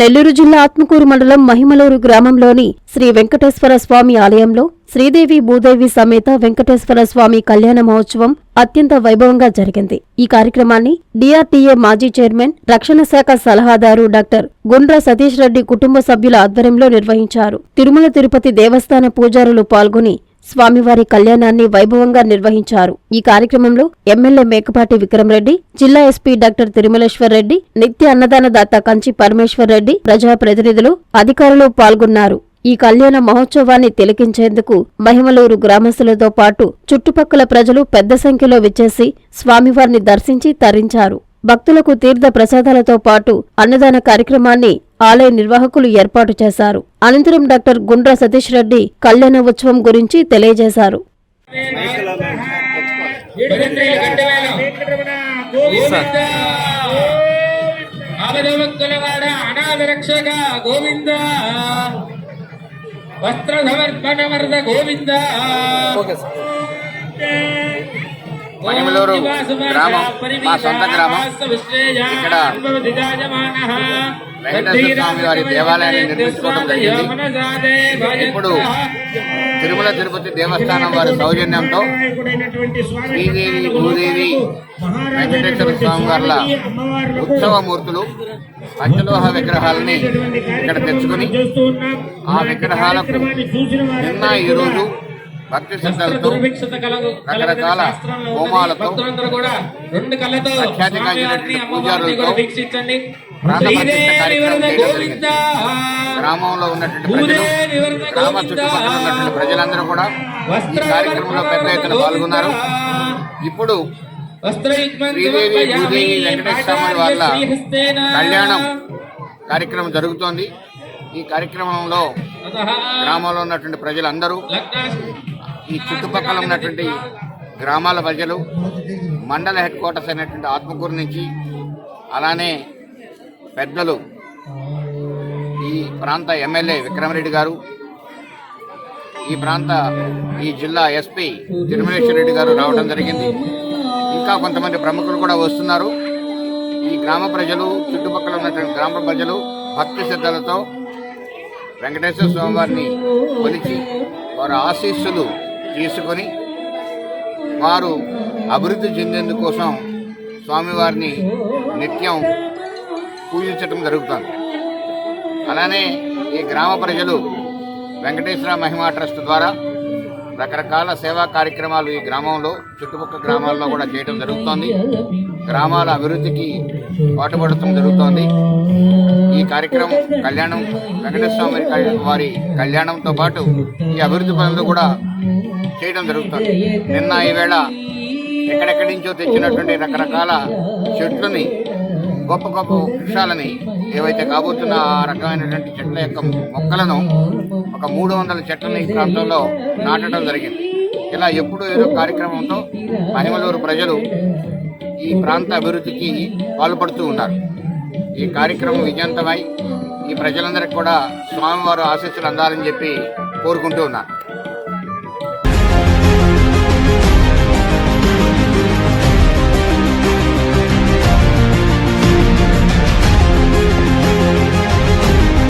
నెల్లూరు జిల్లా ఆత్మకూరు మండలం మహిమలూరు గ్రామంలోని శ్రీ వెంకటేశ్వర స్వామి ఆలయంలో శ్రీదేవి భూదేవి సమేత వెంకటేశ్వర స్వామి కళ్యాణ మహోత్సవం అత్యంత వైభవంగా జరిగింది. ఈ కార్యక్రమాన్ని డిఆర్టీఏ మాజీ చైర్మన్ రక్షణ శాఖ సలహాదారు డాక్టర్ గుండ్ర సతీష్ రెడ్డి కుటుంబ సభ్యుల ఆధ్వర్యంలో నిర్వహించారు. తిరుమల తిరుపతి దేవస్థాన పూజారులు పాల్గొని స్వామివారి కళ్యాణాన్ని వైభవంగా నిర్వహించారు. ఈ కార్యక్రమంలో ఎమ్మెల్యే మేకపాటి విక్రమరెడ్డి జిల్లా ఎస్పీ డాక్టర్ తిరుమలేశ్వర్ రెడ్డి నిత్య అన్నదానదాత కంచి పరమేశ్వర్ రెడ్డి ప్రజాప్రతినిధులు అధికారులు పాల్గొన్నారు. ఈ కళ్యాణ మహోత్సవాన్ని తిలకించేందుకు మహిమలూరు గ్రామస్తులతో పాటు చుట్టుపక్కల ప్రజలు పెద్ద సంఖ్యలో విచ్చేసి స్వామివారిని దర్శించి తరించారు. భక్తులకు తీర్థ ప్రసాదాలతో పాటు అన్నదాన కార్యక్రమాన్ని ఆలయ నిర్వాహకులు ఏర్పాటు చేశారు అనంతరం డాక్టర్ గుండ్ర సతీష్ రెడ్డి కళ్యాణ ఉత్సవం గురించి తెలియజేశారు గోవింద వస్త్ర సమర్పణ వరద గోవింద మహిమలూరు గ్రామం మా సొంత గ్రామం. ఇక్కడ వెంకటేశ్వర స్వామి వారి దేవాలయాన్ని నిర్మించుకోవడం జరిగింది. ఇప్పుడు తిరుమల తిరుపతి దేవస్థానం వారి సౌజన్యంతో శ్రీదేవి భూదేవి వెంకటేశ్వర స్వామి వార్ల ఉత్సవ మూర్తులు పంచలోహ విగ్రహాలని ఇక్కడ తెచ్చుకొని ఆ విగ్రహాలకు నిన్న ఈరోజు భక్తి శ్రద్ధలతో రకరకాల హోమాలతో పూజారులతో. గ్రామంలో ఉన్నటువంటి ప్రజలు గ్రామ చుట్టుపక్కల ఉన్నటువంటి ప్రజలందరూ కూడా ఈ కార్యక్రమంలో పెద్ద ఎత్తున పాల్గొన్నారు. ఇప్పుడు శ్రీదేవి భూదేవి వాళ్ళ కళ్యాణం కార్యక్రమం జరుగుతోంది. ఈ కార్యక్రమంలో గ్రామంలో ఉన్నటువంటి ప్రజలందరూ ఈ చుట్టుపక్కల ఉన్నటువంటి గ్రామాల ప్రజలు మండల హెడ్ క్వార్టర్స్ అయినటువంటి ఆత్మకూరు నుంచి అలానే పెద్దలు ఈ ప్రాంత ఎమ్మెల్యే విక్రమరెడ్డి గారు ఈ ప్రాంత ఈ జిల్లా ఎస్పీ తిరుమలేశ్వర రెడ్డి గారు రావడం జరిగింది. ఇంకా కొంతమంది ప్రముఖులు కూడా వస్తున్నారు. ఈ గ్రామ ప్రజలు చుట్టుపక్కల ఉన్నటువంటి గ్రామ ప్రజలు భక్తి శ్రద్ధలతో వెంకటేశ్వర స్వామివారిని కొలిచి వారి ఆశీస్సులు తీసుకొని వారు అభివృద్ధి చెందేందుకోసం స్వామివారిని నిత్యం పూజించటం జరుగుతుంది. అలానే ఈ గ్రామ ప్రజలు వెంకటేశ్వర మహిమా ట్రస్ట్ ద్వారా రకరకాల సేవా కార్యక్రమాలు ఈ గ్రామంలో చుట్టుపక్కల గ్రామాల్లో కూడా చేయడం జరుగుతోంది. గ్రామాల అభివృద్ధికి పాటుపడటం జరుగుతోంది. ఈ కార్యక్రమం కళ్యాణం వెంకటేశ్వర స్వామి వారి కళ్యాణంతో పాటు ఈ అభివృద్ధి పనులు కూడా చేయడం జరుగుతుంది. నిన్న ఈవేళ ఎక్కడెక్కడి నుంచో తెచ్చినటువంటి రకరకాల చెట్లని గొప్ప గొప్ప వృక్షాలని ఏవైతే కాబోతున్న ఆ రకమైనటువంటి చెట్ల యొక్క మొక్కలను ఒక మూడు వందల చెట్లను ఈ ప్రాంతంలో నాటడం జరిగింది. ఇలా ఎప్పుడూ ఏదో కార్యక్రమంతో పనిమలూరు ప్రజలు ఈ ప్రాంత అభివృద్ధికి పాల్పడుతూ ఉన్నారు. ఈ కార్యక్రమం విజయంతమై ఈ ప్రజలందరికీ కూడా స్వామివారు ఆశీస్సులు అందాలని చెప్పి కోరుకుంటూ ఉన్నారు